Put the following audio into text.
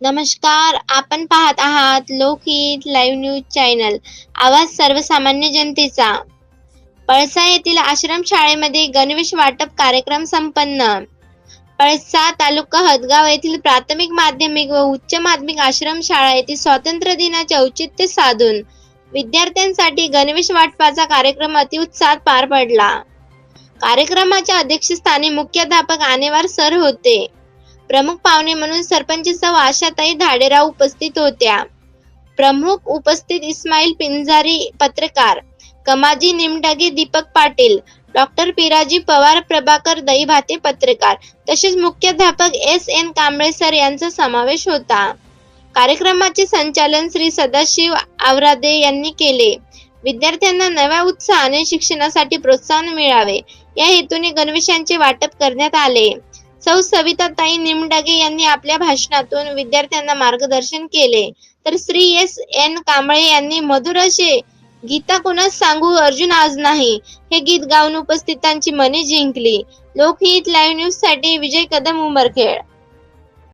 नमस्कार आपण पाहत आहात लोकहित लाईव्ह न्यूज चॅनल. आवाज सर्वसामान्य जनतेचा. पळसा येथील आश्रम शाळेमध्ये गणवेश वाटप कार्यक्रम संपन्न. पळसा तालुका हदगाव येथील प्राथमिक माध्यमिक व उच्च माध्यमिक आश्रम शाळा येथील स्वातंत्र्य दिनाचे औचित्य साधून विद्यार्थ्यांसाठी गणवेश वाटपाचा कार्यक्रम अतिउत्साहात पार पडला. कार्यक्रमाच्या अध्यक्षस्थानी मुख्याध्यापक आनेवार सर होते. प्रमुख पाहुणे म्हणून सरपंच सव आशाताई धाडेराव उपस्थित होत्या. प्रमुख उपस्थित इस्माईल पिंजारी पत्रकार कमाजी निमडगे दीपक पाटील डॉक्टर पिराजी पवार प्रभाकर दहीभाते पत्रकार तसेच मुख्याध्यापक एस एन कांबळे सर यांचा समावेश होता. कार्यक्रमाचे संचालन श्री सदाशिव आवरादे यांनी केले. विद्यार्थ्यांना नव्या उत्साहाने शिक्षणासाठी प्रोत्साहन मिळावे. या हेतूने गणवेशांचे वाटप करण्यात आले. सौ सविताताई निमडागे यांनी आपल्या भाषणातून विद्यार्थ्यांना मार्गदर्शन केले. तर श्री एस एन कांबळे यांनी मधुर असे गीता कोणास सांगू अर्जुन आज नाही. हे गीत गाऊन उपस्थितांची मने जिंकली. लोकहित लाईव्ह न्यूजसाठी विजय कदम उमरखेड.